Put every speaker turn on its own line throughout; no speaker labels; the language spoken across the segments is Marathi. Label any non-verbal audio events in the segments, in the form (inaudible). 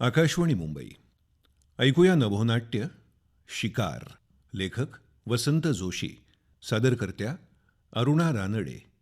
आकाशवाणी मुंबई. ऐकूया नभोनाट्य शिकार लेखक वसंत जोशी सादरकर्त्या अरुणा रानडे.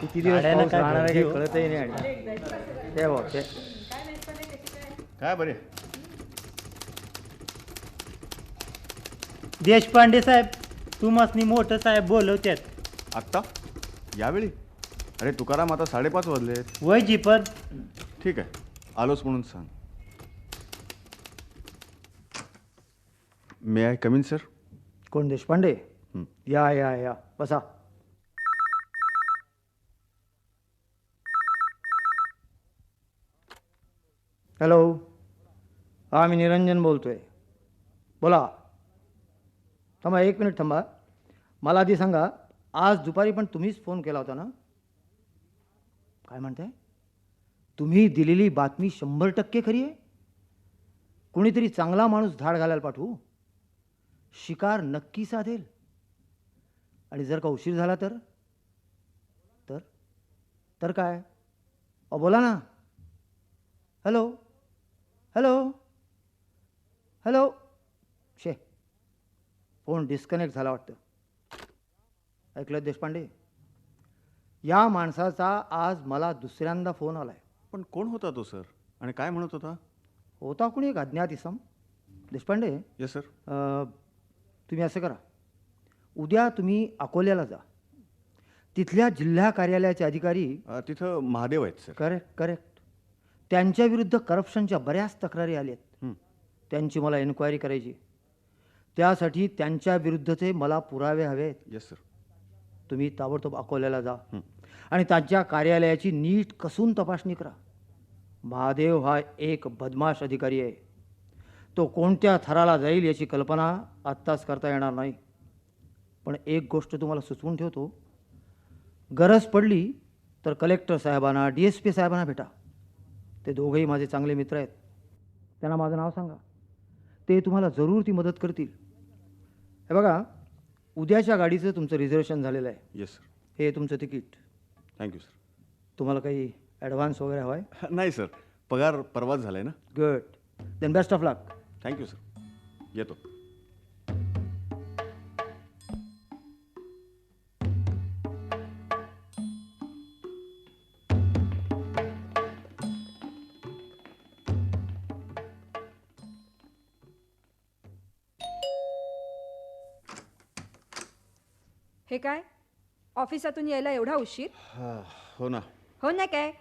किती दिवस
गाड्यानं
पाऊस
काय
राहणार आहे
गर्दी
काही
हो?
कळतही नाही आणि ते बघ ते
काय बरे?
देशपांडे साहेब तुम्हासनी मोठं साहेब बोलवत्यात.
आत्ता? यावेळी? अरे तुकाराम आता साडेपाच वाजलेत
वय जीपद
ठीक आहे. आलोच म्हणून सांग. मे आय कमिन सर
कोण देशपांडे. या या या बसा हॅलो हा मी निरंजन बोलतोय बोला थांबा एक मिनिट थांबा मला आधी सांगा आज दुपारी पण तुम्हीच फोन केला होता ना काय म्हणताय तुम्ही दिलेली बातमी शंभर टक्के खरी आहे कुणीतरी चांगला माणूस धाड घालायला पाठवू शिकार नक्की साधेल आणि जर का उशीर झाला तर? तर? तर काय? अ बोला ना. हॅलो? हॅलो? हॅलो? शे फोन डिस्कनेक्ट झाला वाटतं. ऐकलं देशपांडे? या माणसाचा आज मला दुसऱ्यांदा फोन आलाय.
पण कोण होता तो सर? आणि काय म्हणत होता?
होता कोणी? एक अज्ञात इसम देशपांडे
येस सर
तुम्ही असं करा. उद्या तुम्ही अकोल्याला जा. तिथल्या जिल्हा कार्यालयाचे अधिकारी
तिथं महादेव आहेत सर.
Correct correct. त्यांच्याविरुद्ध करप्शनच्या बऱ्याच तक्रारी आल्या आहेत
हं.
त्यांची मला एन्क्वायरी करायची. त्यासाठी त्यांच्या विरुद्धचे मला पुरावे हवे आहेत
येस सर
तुम्ही ताबडतोब अकोल्याला जा. आणि त्यांच्या कार्यालयाची नीट कसून तपासणी करा. महादेव हा एक बदमाश अधिकारी आहे. तो कोणत्या थराला जाईल याची कल्पना आत्ताच करता येणार नाही. पण एक गोष्ट तुम्हाला सुचवून ठेवतो. गरज पडली तर कलेक्टर साहेबांना डी एस पी साहेबांना भेटा. ते दोघंही माझे चांगले मित्र आहेत. त्यांना माझं नाव सांगा. ते तुम्हाला जरूर ती मदत करतील. हे बघा उद्याच्या गाडीचं तुमचं रिझर्वेशन झालेलं आहे.
येस सर
हे तुमचं तिकीट.
थँक्यू सर
तुम्हाला काही ॲडव्हान्स वगैरे हवा आहे? (laughs)
नाही सर पगार परवाच झालाय ना?
Good then best of luck
thank you sir येतो.
हे काय? ऑफिसातून यायला एवढा उशीर?
हा, ना.
हो ना काय?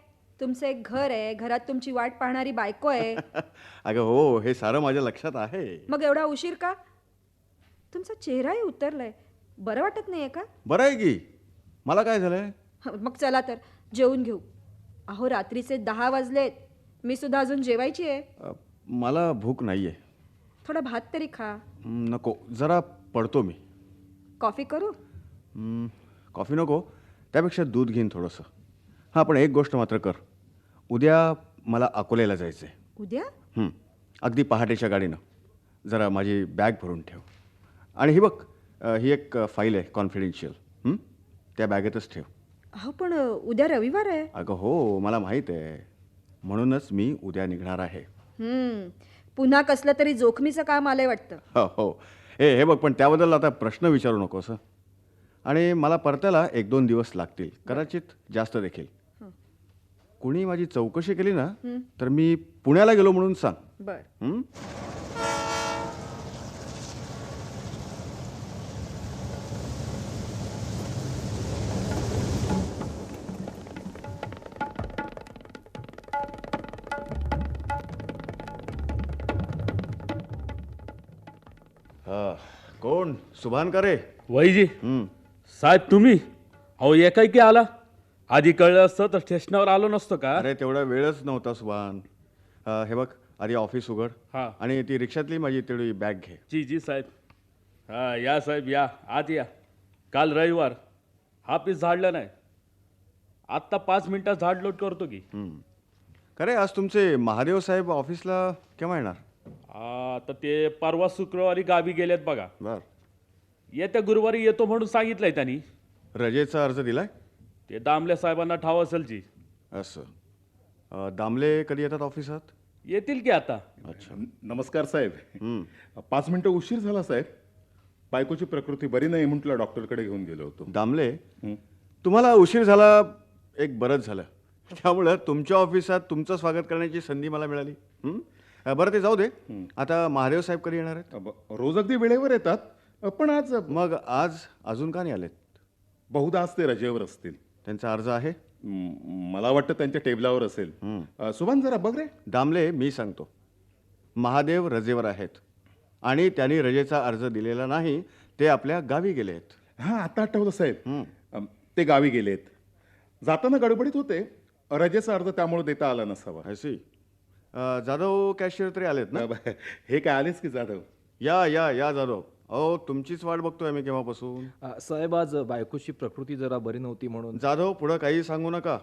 तुमचं एक घर आहे घरात तुमची वाट पाहणारी बायको आहे. (laughs)
अगं हो हे सारं माझ्या लक्षात आहे.
मग एवढा उशीर का? तुमचा चेहराही उतरलाय. बरं वाटत नाहीये का?
बरं आहे की. मला काय झालंय?
मग चला तर जेवून घेऊ. अहो रात्रीचे दहा वाजलेत. मी सुद्धा अजून जेवायची आहे.
अ, मला भूक नाही आहे
थोडा भात तरी खा.
नको. जरा पडतो मी.
कॉफी करू?
कॉफी नको. त्यापेक्षा दूध घेईन थोडंसं. हां पण एक गोष्ट मात्र कर. उद्या मला अकोल्याला जायचं आहे
उद्या
अगदी पहाटेच्या गाडीनं. जरा माझी बॅग भरून ठेव. आणि ही बघ अ, ही एक फाईल आहे कॉन्फिडेन्शियल. त्या बॅगेतच ठेव.
अहो पण अ, उद्या रविवार आहे.
अगं हो मला माहीत आहे. म्हणूनच मी उद्या निघणार आहे.
हम्म, पुन्हा कसलं तरी जोखमीचं काम आलंय वाटतं.
हो हो. हे हे बघ पण त्याबद्दल आता प्रश्न विचारू नकोस हं. आणि मला परतायला एक दोन दिवस लागतील. कदाचित जास्त देखील. कुणी माझी चौकशी केली ना तर मी पुण्याला गेलो म्हणून सांग.
बर.
हं? हा, कोण? सुभान का रे
वैजी.
हं.
साहेब तुम्ही? अहो एकाएकी आला. आधी कळलं असतं तर स्टेशनावर आलो नसतो का?
अरे तेवढा वेळच नव्हता सुभान अं, हे बघ आधी ऑफिस उघड
हा.
आणि ती रिक्षातली माझी तेवढी बॅग घे.
जी जी साहेब. हा या साहेब या. आत या. काल रविवार. हा पीस झाडला नाही. आत्ता पाच मिनिटात झाड लोट करतो की.
हम्म. खरे आज तुमचे महादेव साहेब ऑफिसला केव्हा येणार?
आता ते परवा शुक्रवारी गावी गेलेत बघा.
बर.
येत्या गुरुवारी येतो म्हणून सांगितलंय त्यांनी.
रजेचा अर्ज दिलाय?
ते दामले साहेबांना ठाव असेल जी.
असं. अं, दामले कधी येतात ऑफिसात?
येतील की आता.
अच्छा.
नमस्कार साहेब.
हम्म.
पाच मिनिटं उशीर झाला साहेब. बायकोची प्रकृती बरी नाही म्हटलं डॉक्टरकडे घेऊन गेलो होतो.
दामले तुम्हाला उशीर झाला एक बरंच झालं. त्यामुळं तुमच्या ऑफिसात तुमचं स्वागत करण्याची संधी मला मिळाली. हं? अं, बरं ते जाऊ दे. आता महादेव साहेब कधी येणार आहेत?
अब- रोज अगदी वेळेवर येतात. पण आज
मग आज अजून का नाही आलेत?
बहुधा आज ते रजेवर असतील.
त्यांचा अर्ज आहे?
म- मला वाटतं त्यांच्या टेबलावर असेल. अ, सुभान जरा बघ रे.
दामले मी सांगतो. महादेव रजेवर आहेत. आणि त्यांनी रजेचा अर्ज दिलेला नाही ते आपल्या गावी गेले आहेत.
हां आता आठवलं साहेब. अम, ते गावी गेलेत जाताना गडबडीत होते. रजेचा अर्ज त्यामुळे देता आला नसावा.
अशी जाधव कॅशियर तरी आलेत ना?
हे काय आलेच की जाधव?
या या या जाधव. अहो तुमचीच वाट बघतोय मी केव्हापासून.
अ, साहेब आज बायकोची प्रकृती जरा बरी नव्हती म्हणून.
जाधव पुढं काही सांगू नका.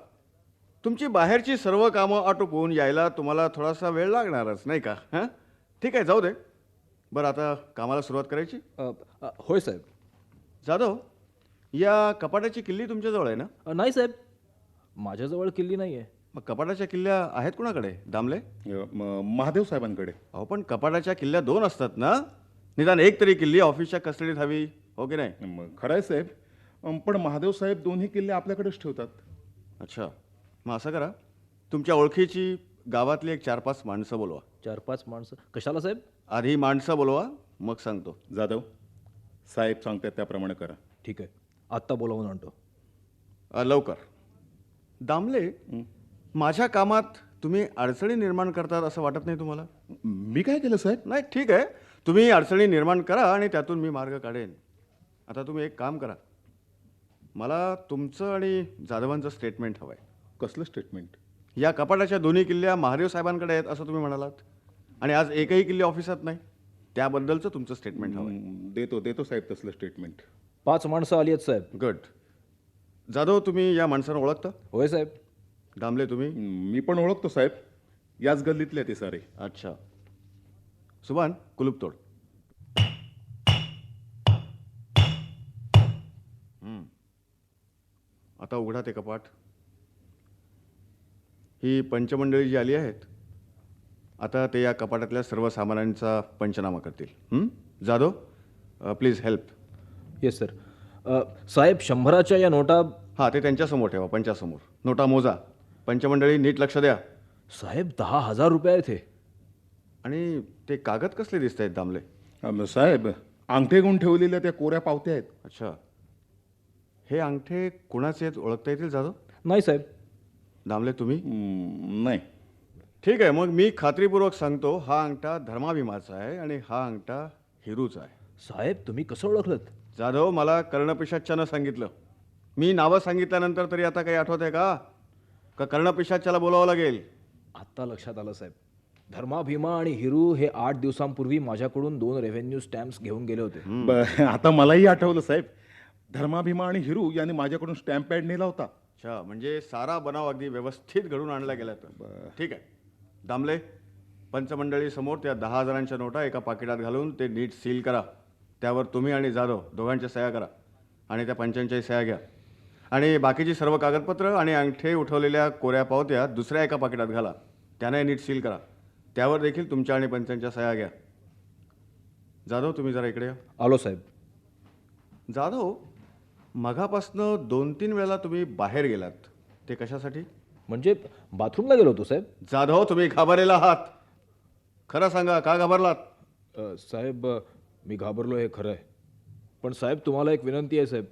तुमची बाहेरची सर्व कामं आटोपून यायला तुम्हाला थोडासा वेळ लागणारच नाही का? हां? ठीक आहे जाऊ दे. बरं आता कामाला सुरुवात करायची?
अ, अ, होय साहेब.
जाधव या कपाटाची किल्ली तुमच्याजवळ आहे ना?
अ, नाही साहेब. माझ्याजवळ किल्ली नाही आहे
मग कपाटाच्या किल्ल्या आहेत कुणाकडे? दामले?
अ, म- महादेव साहेबांकडे.
अहो पण कपाटाच्या किल्ल्या दोन असतात ना? निदान एक तरी किल्ली ऑफिसच्या कस्टडीत हवी हो की नाही?
मग खरं आहे साहेब पण महादेव साहेब दोन्ही किल्ले आपल्याकडेच ठेवतात.
अच्छा. मग असं करा. तुमच्या ओळखीची गावातली एक चार पाच माणसं बोलवा.
चार पाच माणसं? कशाला साहेब?
आधी माणसं बोलवा मग सांगतो.
जाधव साहेब सांगतात त्याप्रमाणे करा.
ठीक आहे. आत्ता बोलावून आणतो.
अ, लवकर. दामले माझ्या कामात तुम्ही अडचणी निर्माण करतात असं वाटत नाही तुम्हाला?
मी काय केलं साहेब?
नाही ठीक आहे. तुम्ही अडचणी निर्माण करा आणि त्यातून मी मार्ग काढेन. आता तुम्ही एक काम करा. मला तुमचं आणि जाधवांचं स्टेटमेंट हवं आहे
कसलं स्टेटमेंट
या कपाटाच्या दोन्ही किल्ल्या महादेव साहेबांकडे आहेत असं तुम्ही म्हणालात. आणि आज एकही किल्ले ऑफिसात नाही. त्याबद्दलचं तुमचं स्टेटमेंट हवं आहे
देतो देतो साहेब तसलं स्टेटमेंट
पाच माणसं आली आहेत साहेब.
गुड जाधव तुम्ही या माणसांना ओळखता?
होय साहेब.
दामले तुम्ही?
मी पण ओळखतो साहेब. याच गल्लीतले ते सारे.
अच्छा. सुभान कुलूप तोड. आता उघडा ते कपाट. ही पंचमंडळी जी आली आहेत आता ते या कपाटातल्या सर्व सामानांचा पंचनामा करतील? Jadhav please help
yes sir साहेब शंभराच्या या नोटा
हां ते त्यांच्यासमोर ठेवा पंचासमोर. नोटा मोजा. पंचमंडळी नीट लक्ष द्या.
साहेब दहा हजार रुपये आहेत हे.
आणि ते कागद कसले दिसत आहेत दामले?
साहेब अंगठे गुण ठेवलेल्या त्या कोऱ्या पावत्या आहेत.
अच्छा. हे अंगठे कुणाचे आहेत ओळखता येतील जाधव?
नाही साहेब.
दामले तुम्ही?
हम्म, नाही.
ठीक आहे मग मी खात्रीपूर्वक सांगतो हा अंगठा धर्माभिमाचा आहे आणि हा अंगठा हिरूचा आहे.
साहेब तुम्ही कसं ओळखलं
जाधव मला कर्णपिशाच्यानं सांगितलं. मी नावं सांगितल्यानंतर तरी आता काही आठवत आहे का? का कर्णपिशाच्याला बोलावं लागेल?
आत्ता लक्षात आलं साहेब. धर्मा भीमा आणि हिरू हे आठ दिवसांपूर्वी माझ्याकडून दोन रेव्हेन्यू स्टॅम्प्स घेऊन गेले होते.
ब- आता मलाही आठवलं साहेब. धर्माभिमा आणि हिरू यांनी माझ्याकडून स्टॅम्प पॅड नेला होता.
अच्छा म्हणजे सारा बनाव अगदी व्यवस्थित घडून आणला गेला तर ठीक आहे. दामले पंचमंडळी समोर त्या दहा हजारांच्या नोटा एका पाकिटात घालून ते नीट सील करा. त्यावर तुम्ही आणि जाधव दोघांच्या सह्या करा आणि त्या पंचांच्याही सह्या घ्या. आणि बाकीची सर्व कागदपत्र आणि अंगठे उठवलेल्या कोऱ्या पावत्या दुसऱ्या एका पाकिटात घाला. त्याने नीट सील करा. त्यावर देखील तुमच्या आणि पंचांच्या सह्या घ्या. जाधव तुम्ही जरा इकडे या.
आलो साहेब.
जाधव मघापासनं दोन तीन वेळेला तुम्ही बाहेर गेलात. ते कशासाठी?
म्हणजे बाथरूमला गेलो होतो साहेब.
जाधव तुम्ही घाबरलेला आहात. खरं सांगा का घाबरलात?
अ, साहेब अ, मी घाबरलो हे खरं आहे. पण साहेब तुम्हाला एक विनंती आहे साहेब.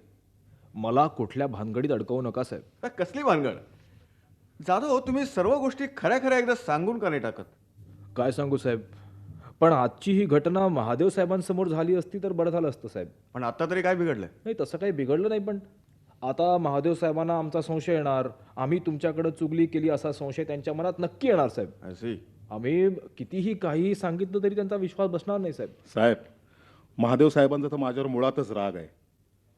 मला कुठल्या भानगडीत अडकवू नका साहेब.
कसली भानगड? जाधव तुम्ही सर्व गोष्टी खऱ्या खऱ्या एकदा सांगून का नाही टाकत?
काय सांगू साहेब? पण आजची ही घटना महादेव साहेबांसमोर झाली असती तर बरं झालं असतं साहेब.
पण आता तरी काय बिघडलंय
नाही तसं काही बिघडलं नाही पण आता महादेव साहेबांना आमचा संशय येणार आम्ही तुमच्याकडे चुगली केली असा संशय त्यांच्या मनात नक्की येणार साहेब.
असे
आम्ही कितीही काहीही सांगितलं तरी त्यांचा विश्वास बसणार नाही साहेब.
साहेब महादेव साहेबांचा तर माझ्यावर मुळातच राग आहे.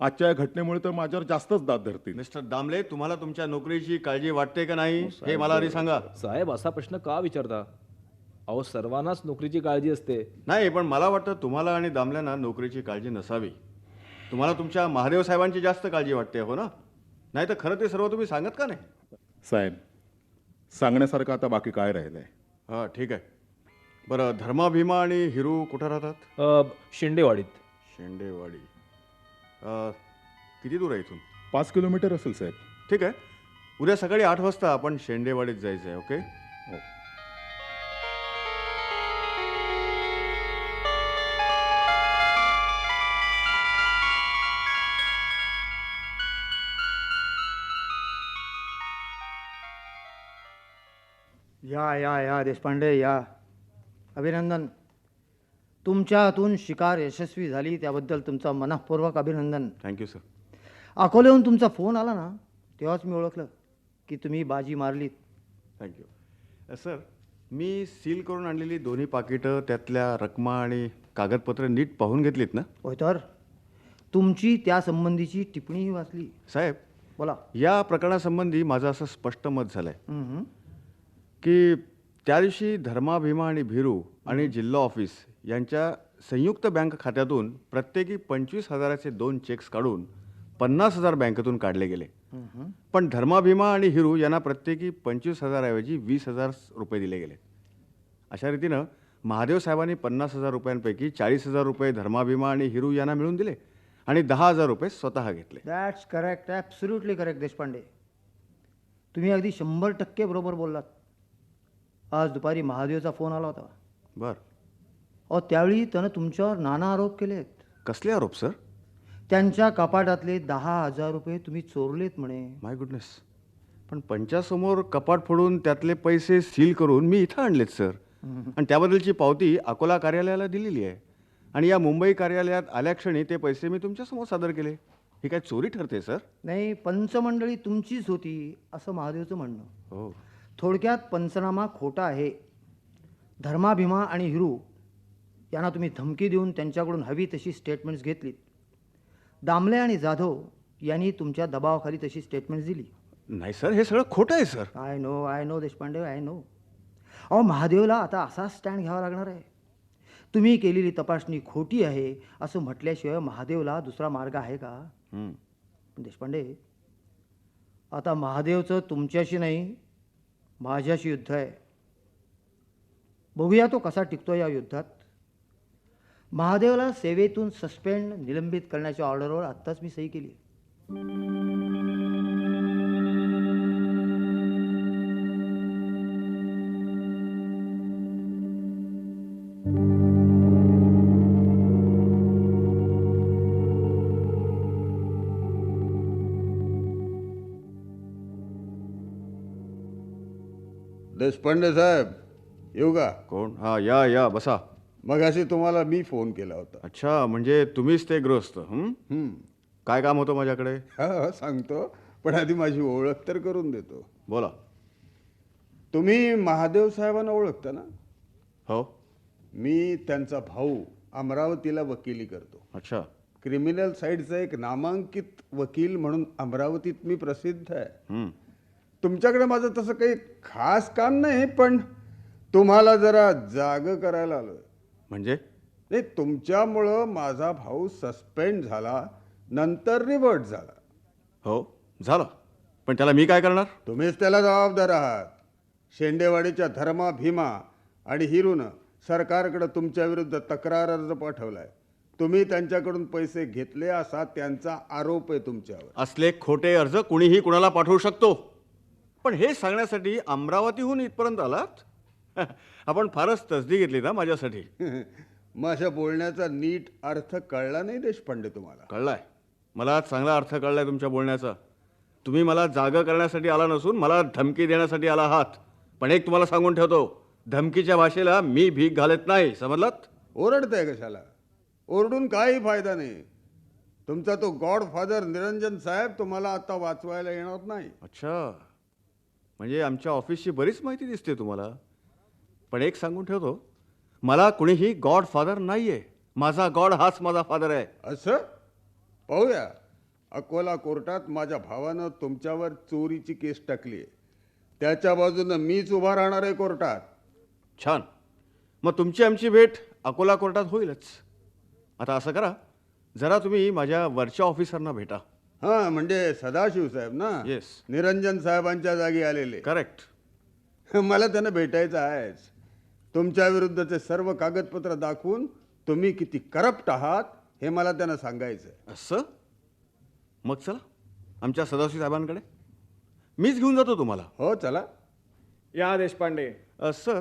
आजच्या या घटनेमुळे तर माझ्यावर जास्तच दाद धरतील.
मिस्टर दामले तुम्हाला तुमच्या नोकरीची काळजी वाटते का नाही? हे मला आधी सांगा.
साहेब असा प्रश्न का विचारता? अहो सर्वांनाच नोकरीची काळजी असते.
नाही पण मला वाटतं तुम्हाला आणि दामल्यांना नोकरीची काळजी नसावी. तुम्हाला तुमच्या महादेव साहेबांची जास्त काळजी वाटते हो ना? नाही तर खरं ते सर्व तुम्ही सांगत का नाही?
साहेब सांगण्यासारखं आता बाकी काय राहिलंय?
हां ठीक आहे. बरं धर्मा भीमा आणि हिरू कुठं राहतात?
अ, शिंदेवाडीत.
शेंडेवाडी अं, किती दूर आहे इथून?
पाच किलोमीटर असेल साहेब.
ठीक आहे. उद्या सकाळी आठ वाजता आपण शेंडेवाडीत जायचं आहे ओके?
या या या देशपांडे या. अभिनंदन. तुमच्या हातून शिकार यशस्वी झाली त्याबद्दल तुमचं मनःपूर्वक अभिनंदन.
थँक्यू सर
अकोल्याहून तुमचा फोन आला ना तेव्हाच मी ओळखलं की तुम्ही बाजी मारलीत.
थँक्यू सर मी सील करून आणलेली दोन्ही पाकिटं त्यातल्या रकमा आणि कागदपत्र नीट पाहून घेतलीत ना?
होय तर. तुमची त्या संबंधीची टिप्पणीही वाचली.
साहेब
बोला.
या प्रकरणासंबंधी माझं असं स्पष्ट मत झालं आहे. की त्या दिवशी धर्मा भीमा आणि भिरू आणि जिल्हा ऑफिस यांच्या संयुक्त बँक खात्यातून प्रत्येकी पंचवीस हजाराचे दोन चेक्स काढून पन्नास हजार बँकेतून काढले गेले. पण धर्मा भीमा आणि हिरू यांना प्रत्येकी पंचवीस हजारऐवजी वीस हजार रुपये दिले गेले. अशा रीतीनं महादेव साहेबांनी पन्नास हजार रुपयांपैकी चाळीस हजार रुपये धर्मा भीमा आणि हिरू यांना मिळून दिले आणि दहा हजार रुपये स्वतः घेतले.
That's correct absolutely correct Deshpande. तुम्ही अगदी शंभर टक्के बरोबर बोललात. आज दुपारी महादेवचा फोन आला होता.
बर.
अहो त्यावेळी त्यानं तुमच्यावर नाना आरोप केलेत.
कसले आरोप सर?
त्यांच्या कपाटातले दहा हजार रुपये तुम्ही चोरलेत म्हणे.
माय गुडनेस पण पंचासमोर कपाट फोडून त्यातले पैसे सील करून मी इथं आणलेत सर. आणि त्याबद्दलची पावती अकोला कार्यालयाला दिलेली आहे. आणि या मुंबई कार्यालयात आल्याक्षणी ते पैसे मी तुमच्यासमोर सादर केले. ही काय चोरी ठरते सर?
नाही पंचमंडळी तुमचीच होती असं महादेवचं म्हणणं.
हो.
थोडक्यात पंचनामा खोटा आहे. धर्मा भीमा आणि हिरू यांना तुम्ही धमकी देऊन त्यांच्याकडून हवी तशी स्टेटमेंट्स घेतलीत. दामले आणि जाधव यांनी तुमच्या दबावाखाली तशी स्टेटमेंट्स दिली.
नाही सर हे सगळं खोटं आहे sir.
I know I know Deshpande I know अहो महादेवला आता असा स्टँड घ्यावा लागणार आहे. तुम्ही केलेली तपासणी खोटी आहे असं म्हटल्याशिवाय महादेवला दुसरा मार्ग आहे का. देशपांडे आता महादेवचं तुमच्याशी नाही माझ्याशी युद्ध आहे. बघूया तो कसा टिकतो या युद्धात. महादेवला सेवेतून सस्पेंड निलंबित करण्याच्या ऑर्डरवर आत्ताच मी सही केली
देशपांडे साहेब येऊ का?
कोण? हां या या बसा.
मगाशी तुम्हाला मी फोन केला होता.
अच्छा म्हणजे तुम्हीच ते ग्रस्त हं?
हं.
काय काम होतं माझ्याकडे?
हा हा, सांगतो. पण आधी माझी ओळख तर करून देतो.
बोला.
तुम्ही महादेव साहेबांना ओळखता ना?
हो.
मी त्यांचा भाऊ अमरावतीला वकिली करतो.
अच्छा.
क्रिमिनल साईडचा एक नामांकित वकील म्हणून अमरावतीत मी प्रसिद्ध आहे.
हं.
तुमच्याकडे माझं तसं काही खास काम नाही पण तुम्हाला जरा जाग करायला आलोय.
म्हणजे?
नाही तुमच्यामुळं माझा भाऊ सस्पेंड झाला नंतर रिव्हर्ट झाला.
हो झालं. पण त्याला मी काय करणार?
तुम्हीच त्याला जबाबदार आहात. शेंडेवाडीच्या धर्मा भीमा आणि हिरूनं सरकारकडे तुमच्या विरुद्ध तक्रार अर्ज पाठवलाय. तुम्ही त्यांच्याकडून पैसे घेतले असा त्यांचा आरोप आहे तुमच्यावर.
असले खोटे अर्ज कुणीही कुणाला पाठवू शकतो. पण हे सांगण्यासाठी अमरावतीहून इथपर्यंत आलात? (laughs) आपण फारच तसदी घेतली ना माझ्यासाठी. (laughs)
माझ्या बोलण्याचा नीट अर्थ कळला नाही देशपांडे तुम्हाला?
कळलाय. मला चांगला अर्थ कळलाय तुमच्या बोलण्याचा. तुम्ही मला जागा करण्यासाठी आला नसून मला धमकी देण्यासाठी आला आहात. पण एक तुम्हाला सांगून ठेवतो धमकीच्या भाषेला मी भीक घालत नाही समजलात?
ओरडताय कशाला? ओरडून काही फायदा नाही. तुमचा तो गॉड फादर निरंजन साहेब तुम्हाला आता वाचवायला येणार नाही.
अच्छा. म्हणजे आमच्या ऑफिसची बरीच माहिती दिसते तुम्हाला. पण एक सांगून ठेवतो मला कुणीही गॉड फादर नाही आहे माझा गॉड हाच माझा फादर आहे.
असं? पाहूया. अकोला कोर्टात माझ्या भावानं तुमच्यावर चोरीची केस टाकली आहे त्याच्या बाजूनं मीच उभा राहणार आहे कोर्टात.
छान. मग तुमची आमची भेट अकोला कोर्टात होईलच. आता असं करा जरा तुम्ही माझ्या वरच्या ऑफिसरना भेटा.
हां म्हणजे सदाशिव साहेब ना?
Yes.
निरंजन साहेबांच्या जागी आलेले.
करेक्ट (laughs)
मला त्यांना भेटायचं आहेच. तुमच्या विरुद्धचे सर्व कागदपत्र दाखवून तुम्ही किती करप्ट आहात हे मला त्यांना सांगायचं आहे
असं? मग चला आमच्या सदाशिव साहेबांकडे. मीच घेऊन जातो तुम्हाला.
हो चला.
या देशपांडे
अ, सर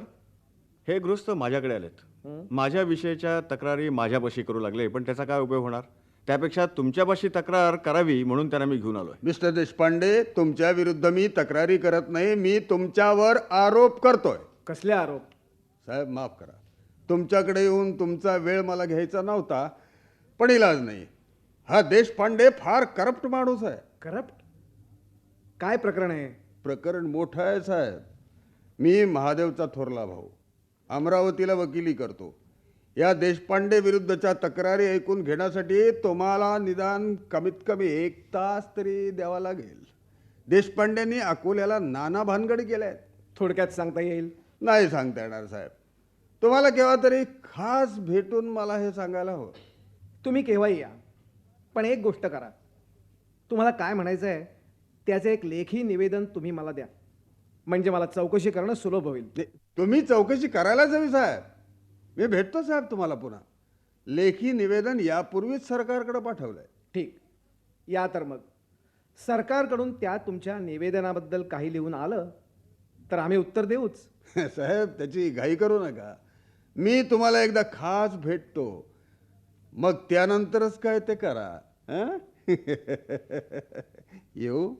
हे गृहस्थ माझ्याकडे आलेत. माझ्या विषयीच्या तक्रारी माझ्यापाशी करू लागले पण त्याचा काय उपयोग होणार? त्यापेक्षा तुमच्यापाशी तक्रार करावी म्हणून त्यांना मी घेऊन आलोय.
मिस्टर देशपांडे तुमच्या विरुद्ध मी तक्रारी करत नाही मी तुमच्यावर आरोप करतोय.
कसले आरोप?
साहेब माफ करा. तुमच्याकडे येऊन तुमचा वेळ मला घ्यायचा नव्हता पण इलाज नाही. हा देशपांडे फार करप्ट माणूस आहे.
करप्ट? काय प्रकरण आहे?
प्रकरण मोठं आहे साहेब. मी महादेवचा थोरला भाऊ. अमरावतीला वकिली करतो. या देशपांडे विरुद्धच्या तक्रारी ऐकून घेण्यासाठी तुम्हाला निदान कमीत कमी एक तास तरी द्यावा लागेल. देशपांडेंनी अकोल्याला नाना भानगडी केल्या आहेत
थोडक्यात सांगता येईल?
नाही सांगता येणार साहेब. तुम्हाला केव्हा तरी खास भेटून मला हे सांगायला हवं.
तुम्ही केव्हाही या पण एक गोष्ट करा. तुम्हाला काय म्हणायचं आहे त्याचे एक लेखी निवेदन तुम्ही मला द्या. म्हणजे मला चौकशी करणं सुलभ होईल.
ते- तुम्ही चौकशी करायलाच हवी साहेब. मी भेटतो साहेब तुम्हाला पुन्हा. लेखी निवेदन यापूर्वीच सरकारकडे पाठवलंय.
ठीक. या तर मग. सरकारकडून त्या तुमच्या निवेदनाबद्दल काही लिहून आलं तर आम्ही उत्तर देऊच. (laughs)
साहेब त्याची घाई करू नका. मी तुम्हाला एकदा खास भेटतो. मग त्यानंतरच काय ते करा. हं? (laughs) येऊ?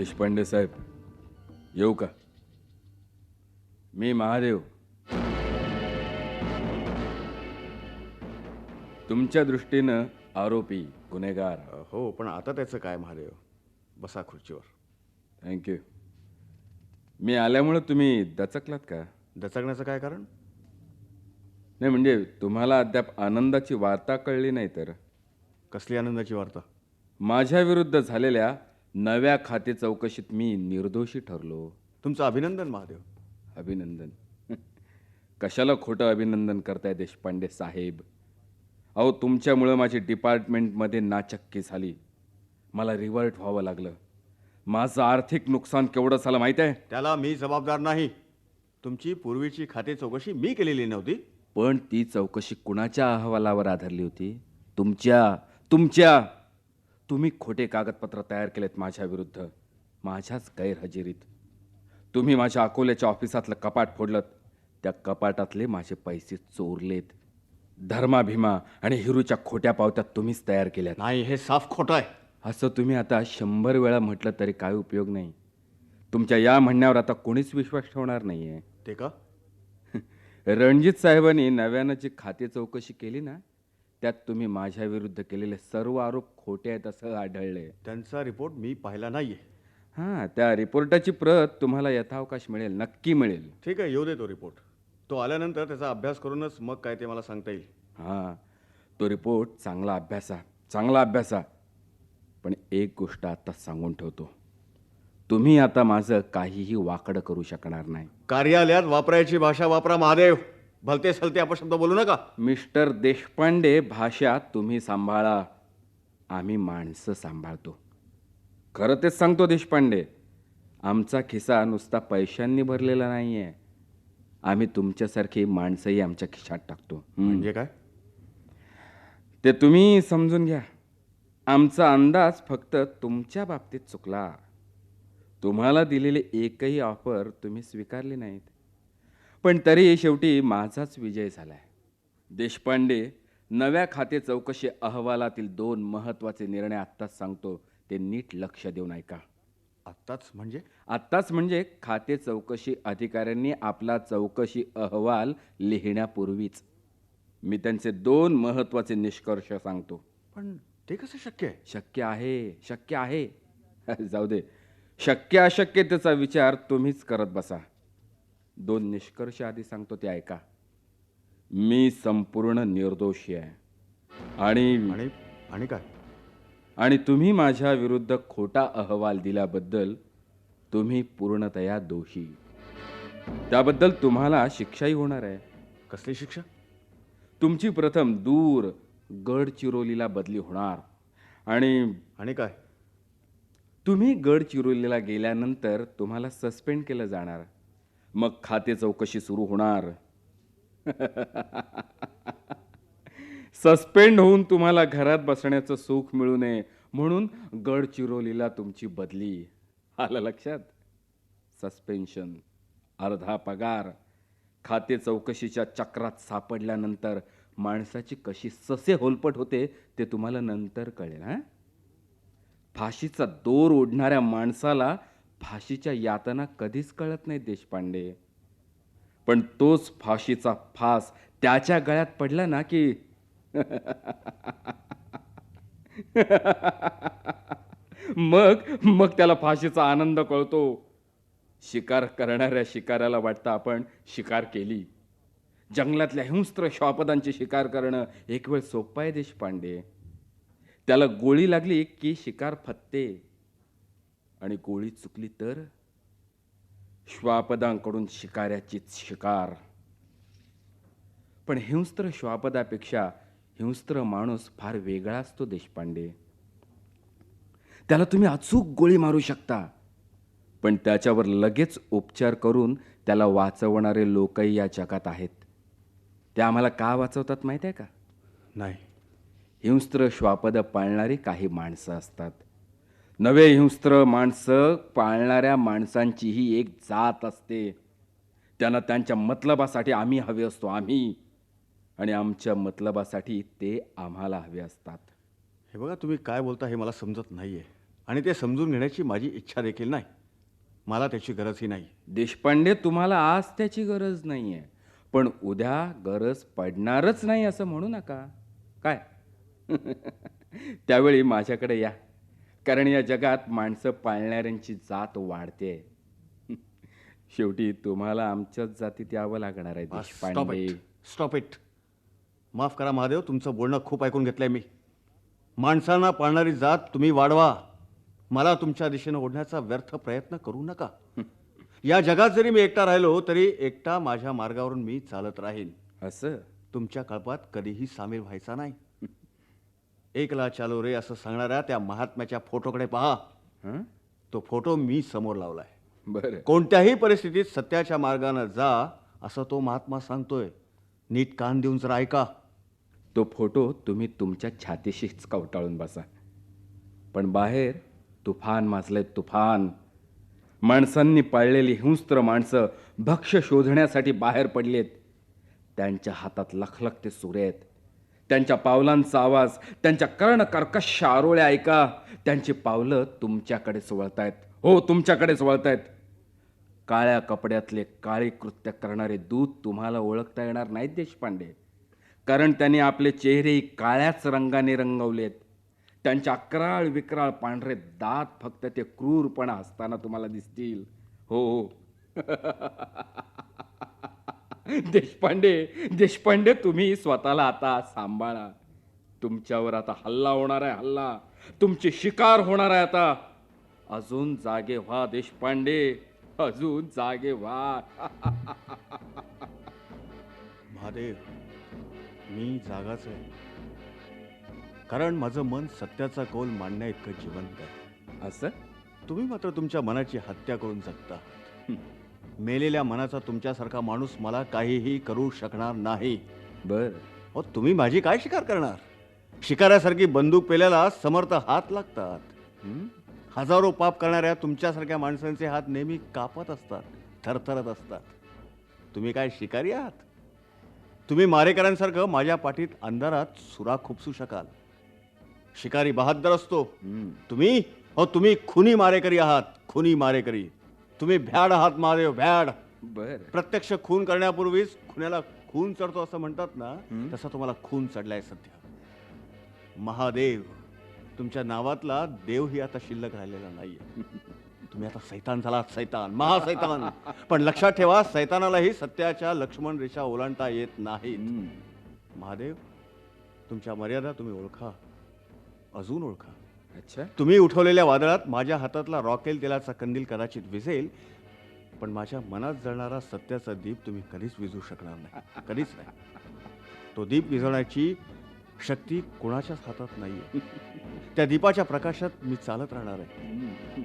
देशपांडे साहेब येऊ का? मी महादेव. तुमच्या दृष्टीनं आरोपी गुन्हेगार.
हो पण आता त्याचं काय महादेव? बसा खुर्चीवर.
थँक्यू मी आल्यामुळं तुम्ही दचकलात का?
दचकण्याचं काय कारण?
नाही म्हणजे तुम्हाला अद्याप आनंदाची वार्ता कळली नाही तर?
कसली आनंदाची वार्ता?
माझ्या विरुद्ध झालेल्या नव्या खाते चौकशीत मी निर्दोषी ठरलो.
तुमचं अभिनंदन महादेव.
अभिनंदन. (laughs) कशाला खोटं अभिनंदन करताय देशपांडे साहेब? अहो तुमच्यामुळं माझी डिपार्टमेंटमध्ये नाचक्की झाली. मला रिव्हर्ट व्हावं लागलं. माझं आर्थिक नुकसान केवढं झालं माहीत आहे?
त्याला मी जबाबदार नाही. तुमची पूर्वीची खाते चौकशी मी केलेली नव्हती.
पण ती चौकशी कुणाच्या अहवालावर आधारली होती? तुमच्या तुमच्या तुम्ही खोटे कागदपत्र तयार केलेत माझ्या विरुद्ध. माझ्याच गैरहजेरीत. तुम्ही माझ्या अकोल्याच्या ऑफिसातलं कपाट फोडलं त्या कपाटातले माझे पैसे चोरलेत. धर्मा भीमा आणि हिरूच्या खोट्या पावत्या तुम्हीच तयार केल्यात.
नाही हे साफ खोटं आहे.
असं तुम्ही आता शंभर वेळा म्हटलं तरी काय उपयोग नाही. तुमच्या या म्हणण्यावर आता कोणीच विश्वास ठेवणार नाही आहे
ते का? (laughs)
रणजित साहेबांनी नव्यानं जी खाते चौकशी केली ना त्यात तुम्ही माझ्या विरुद्ध केलेले सर्व आरोप खोटे आहेत असं आढळले.
त्यांचा रिपोर्ट मी पाहिला नाहीये.
हां त्या रिपोर्टाची प्रत तुम्हाला यथावकाश मिळेल नक्की मिळेल.
ठीक आहे येऊ दे तो रिपोर्ट. तो आल्यानंतर त्याचा अभ्यास करूनच मग काय ते मला सांगता येईल.
हां तो रिपोर्ट चांगला अभ्यासा चांगला अभ्यासा पण एक गोष्ट आता सांगून ठेवतो. तुम्ही आता माझं काहीही वाकडं करू शकणार नाही.
कार्यालयात वापरायची भाषा वापरा महादेव. भलते सलते अपशब्द बोलू नका.
मिस्टर देशपांडे भाषा तुम्ही सांभाळा. आम्ही माणसं सांभाळतो. खरं तेच सांगतो देशपांडे. आमचा खिसा नुसता पैशांनी भरलेला नाही आहे आम्ही तुमच्यासारखी माणसंही आमच्या खिशात टाकतो.
म्हणजे काय?
ते तुम्ही समजून घ्या. आमचा अंदाज फक्त तुमच्या बाबतीत चुकला. तुम्हाला दिलेली एकही ऑफर तुम्ही स्वीकारली नाहीत. पण तरी शेवटी माझाच विजय झालाय. देशपांडे नव्या खाते चौकशी अहवालातील दोन महत्त्वाचे निर्णय आत्ताच सांगतो ते नीट लक्ष देऊन ऐका.
आत्ताच म्हणजे?
आत्ताच म्हणजे खाते चौकशी अधिकाऱ्यांनी आपला चौकशी अहवाल लिहिण्यापूर्वीच. मी त्यांचे दोन महत्त्वाचे निष्कर्ष सांगतो.
पण ते कसं शक्य आहे?
शक्य आहे शक्य आहे. (laughs) जाऊ दे. शक्य अशक्यतेचा विचार तुम्हीच करत बसा. दोन निष्कर्ष आधी सांगतो ते ऐका. मी संपूर्ण निर्दोषी आहे. आणि
आणि आणि काय?
आणि तुम्ही माझ्या विरुद्ध खोटा अहवाल दिल्याबद्दल तुम्ही पूर्णतया दोषी. त्याबद्दल तुम्हाला शिक्षाही होणार आहे.
कसली शिक्षा?
तुमची प्रथम दूर गडचिरोलीला बदली होणार. आणि
आणि काय?
तुम्ही गडचिरोलीला गेल्यानंतर तुम्हाला सस्पेंड केलं जाणार. मग खाते चौकशी सुरू होणार. सस्पेंड होऊन तुम्हाला घरात बसण्याचं सुख मिळू नये म्हणून गडचिरोलीला तुमची बदली. आलं लक्षात? सस्पेन्शन अर्धा पगार. खाते चौकशीच्या चक्रात सापडल्यानंतर माणसाची कशी ससे होलपट होते ते तुम्हाला नंतर कळेल हां? फाशीचा दोर ओढणाऱ्या माणसाला फाशीच्या यातना कधीच कळत नाही देशपांडे. पण तोच फाशीचा फास त्याच्या गळ्यात पडला ना की (laughs) मग मग त्याला फाशीचा आनंद कळतो. शिकार करणाऱ्या शिकाऱ्याला वाटतं आपण शिकार केली. जंगलातल्या हिंस्त्र श्वापदांची शिकार करणं एक वेळ सोपं आहे देशपांडे. त्याला गोळी लागली की शिकार फत्ते. आणि गोळी चुकली तर श्वापदांकडून शिकाऱ्याचीच शिकार. पण हिंस्त्र श्वापदापेक्षा हिंस्त्र माणूस फार वेगळा असतो देशपांडे. त्याला तुम्ही अचूक गोळी मारू शकता. पण त्याच्यावर लगेच उपचार करून त्याला वाचवणारे लोकही या जगात आहेत. ते आम्हाला का वाचवतात माहिती आहे का?
नाही.
हिंस्त्र श्वापद पाळणारी काही माणसं असतात. नवे हिंस्त्र माणसं पाळणाऱ्या माणसांचीही एक जात असते. त्यांना त्यांच्या मतलबासाठी आम्ही हवे असतो आम्ही. आणि आमच्या मतलबासाठी ते आम्हाला हवे असतात.
हे बघा तुम्ही काय बोलता हे मला समजत नाही आहे आणि ते समजून घेण्याची माझी इच्छा देखील नाही. मला त्याची गरजही नाही.
देशपांडे तुम्हाला आज त्याची गरज नाही आहे पण उद्या गरज पडणारच नाही असं म्हणू नका. काय? (laughs) त्यावेळी माझ्याकडे या. कारण या जगात माणसं पाळणाऱ्यांची जात वाढते. (laughs) शेवटी तुम्हाला आमच्याच जातीत यावं लागणार आहे
stop
Deshpande
it stop it माफ करा महादेव तुमचं बोलणं खूप ऐकून घेतलंय मी. माणसांना पाळणारी जात तुम्ही वाढवा. मला तुमच्या दिशेनं ओढण्याचा व्यर्थ प्रयत्न करू नका. (laughs) या जगात जरी मी एकटा राहिलो तरी एकटा माझ्या मार्गावरून मी चालत राहीन.
असं?
तुमच्या कळपात कधीही सामील व्हायचा नाही. एकला चालो रे असं सांगणाऱ्या त्या महात्म्याच्या फोटोकडे पहा.
हं?
तो फोटो मी समोर लावलाय.
बरं.
कोणत्याही परिस्थितीत सत्याच्या मार्गानं जा असं तो महात्मा सांगतोय. नीट कान देऊन जरा ऐका.
तो फोटो तुम्ही तुमच्या छातीशीच कवटाळून बसा? पण बाहेर तुफान माजलंय तुफान. माणसांनी पाळलेली हिंस्त्र माणसं भक्ष शोधण्यासाठी बाहेर पडलेत. त्यांच्या हातात लखलखते सुरे आहेत. त्यांच्या पावलांचा आवाज त्यांच्या कर्ण कर्कश आरोळ्या ऐका. त्यांची पावलं तुमच्याकडेच वळतायत हो तुमच्याकडेच वळतायत काळ्या कपड्यातले काळे कृत्य करणारे दूत तुम्हाला ओळखता येणार नाहीत देशपांडे. कारण त्यांनी आपले चेहरेही काळ्याच रंगाने रंगवलेत. त्यांच्या अकराळ विक्राळ पांढरे दात फक्त ते क्रूरपणा असताना तुम्हाला दिसतील. हो हो. (laughs) (laughs) देशपांडे देशपांडे तुम्ही स्वतःला आता सांभाळा. तुमच्यावर आता हल्ला होणार आहे हल्ला. तुमची शिकार होणार आहे आता. अजून जागे व्हा देशपांडे. अजून जागे व्हा. (laughs)
महादेव मी जागाच आहे. कारण माझं मन सत्याचा कौल मांडण्या इतकं जिवंत आहे.
असं?
तुम्ही मात्र तुमच्या मनाची हत्या करून जगता. मेलेल्या मनाचा तुमच्यासारखा माणूस मला काहीही करू शकणार नाही.
बर.
अहो तुम्ही माझी काय शिकार करणार? शिकाऱ्यासारखी बंदूक पेल्याला समर्थ हात लागतात. हजारो पाप करणाऱ्या तुमच्यासारख्या माणसांचे हात नेहमी कापत असतात थरथरत असतात. तुम्ही काय शिकारी आहात? तुम्ही मारेकरांसारखं माझ्या पाठीत अंधारात सुरा खुपसू शकाल. शिकारी बहादर असतो. तुम्ही? हो तुम्ही खुनी मारेकरी आहात खुनी मारेकरी. तुम्ही भ्याड आहात महादेव भ्याड.
बर.
प्रत्यक्ष खून करण्यापूर्वीच खुन्याला खून चढतो असं म्हणतात ना तसा तुम्हाला खून चढलाय सध्या. महादेव तुमच्या नावातला देवही आता शिल्लक राहिलेला नाहीये. (laughs) तुम्ही आता सैतान झालात सैतान महासैतान. पण लक्षात ठेवा सैतानालाही सत्याच्या लक्ष्मण रेषा ओलांडता येत नाहीत. महादेव तुमच्या मर्यादा तुम्ही ओळखा. अजून ओळखा.
अच्छा.
तुम्ही उठवलेल्या वादळात माझ्या हातातला रॉकेल तेलाचा कंदील कदाचित विझेल पण माझ्या मनात जळणारा सत्याचा दीप तुम्ही कधीच विझू शकणार नाही. कधीच नाही. तो दीप विझवण्याची शक्ती कोणाच्याच हातात नाहीये. त्या दीपाच्या प्रकाशात मी चालत राहणार आहे.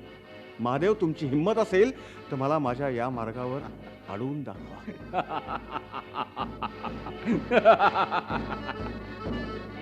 महादेव तुमची हिंमत असेल तर मला माझ्या या मार्गावर अडवून दाखवा. (laughs)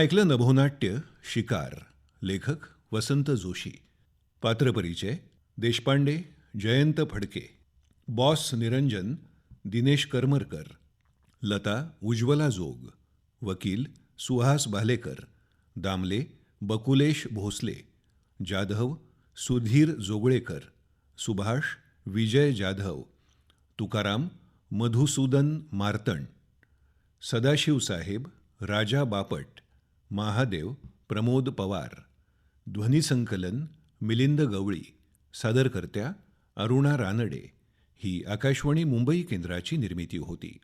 ऐकलं नभोनाट्य शिकार लेखक वसंत जोशी. पात्रपरिचय देशपांडे जयंत फडके. बॉस निरंजन दिनेश करमरकर. लता उज्ज्वला जोग. वकील सुहास भालेकर. दामले बकुलेश भोसले. जाधव सुधीर जोगळेकर. सुभाष विजय जाधव. तुकाराम मधुसूदन मार्तण सदाशिव साहेब राजा बापट. महादेव प्रमोद पवार ध्वनिसंकलन मिलिंद गवळी सादरकर्त्या अरुणा रानडे ही आकाशवाणी मुंबई केंद्राची निर्मिती होती.